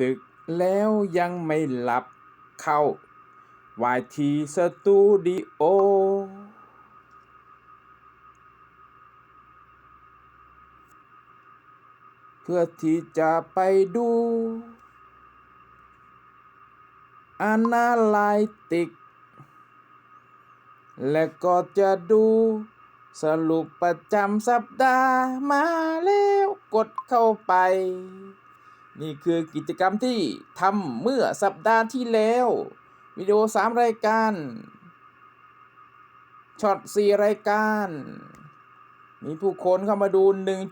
ดึกแล้วยังไม่หลับเข้าวายทีสตูดิโอเพื่อที่จะไปดูอนาลายติก และก็จะดูสรุปประจำสัปดาห์มาแล้วกดเข้าไป นี่คือกิจกรรมที่ทำเมื่อสัปดาห์ที่แล้ว วิดีโอ 3 รายการช็อต4 รายการ มีผู้คนเข้ามาดู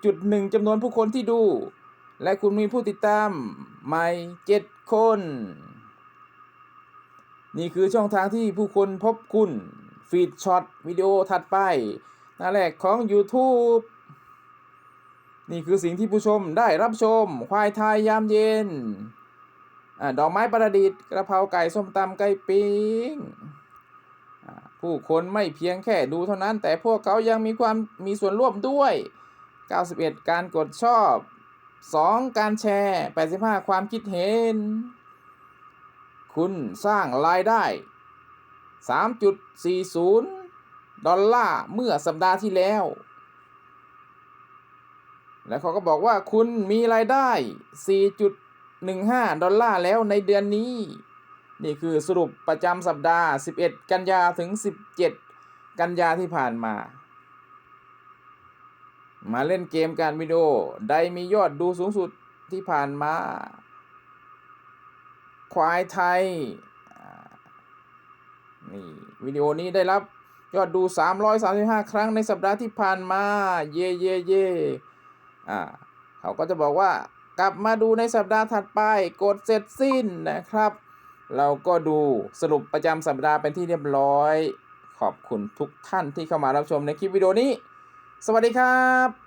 1.1จำนวนผู้คนที่ดู และคุณมีผู้ติดตามใหม่ 7 คน นี่คือช่องทางที่ผู้คนพบคุณ ฟีดช็อตวิดีโอถัดไปหน้าแรกของ YouTube นี่คือสิ่งที่ผู้ชมได้รับชม ควายไทยยามเย็นอดอกไม้ประดิษฐ์กระเพราไก่ส้มตำไก่ปิ้งผู้คนไม่เพียงแค่ดูเท่านั้น แต่พวกเขายังมีความมีส่วนร่วมด้วย 91 การกดชอบ 2 การแชร์ 85 ความคิดเห็น คุณสร้างรายได้ 3.40 ดอลลาร์เมื่อสัปดาห์ที่แล้ว แล้วเขาก็บอกว่าคุณมีรายได้ 4.15 ดอลลาร์แล้วในเดือนนี้ นี่คือสรุปประจำสัปดาห์ 11 กันยาถึง 17 กันยาที่ผ่านมา มาเล่นเกมการวิดีโอได้มียอดดูสูงสุดที่ผ่านมา ควายไทย นี่วิดีโอนี้ได้รับยอดดู 335 ครั้งในสัปดาห์ที่ผ่านมา เย่เย่เย่ อ่าเขาก็จะบอกว่ากลับมาดูในสัปดาห์ถัดไปกดเสร็จสิ้นนะครับ เราก็ดูสรุปประจำสัปดาห์เป็นที่เรียบร้อย ขอบคุณทุกท่านที่เข้ามารับชมในคลิปวิดีโอนี้ สวัสดีครับ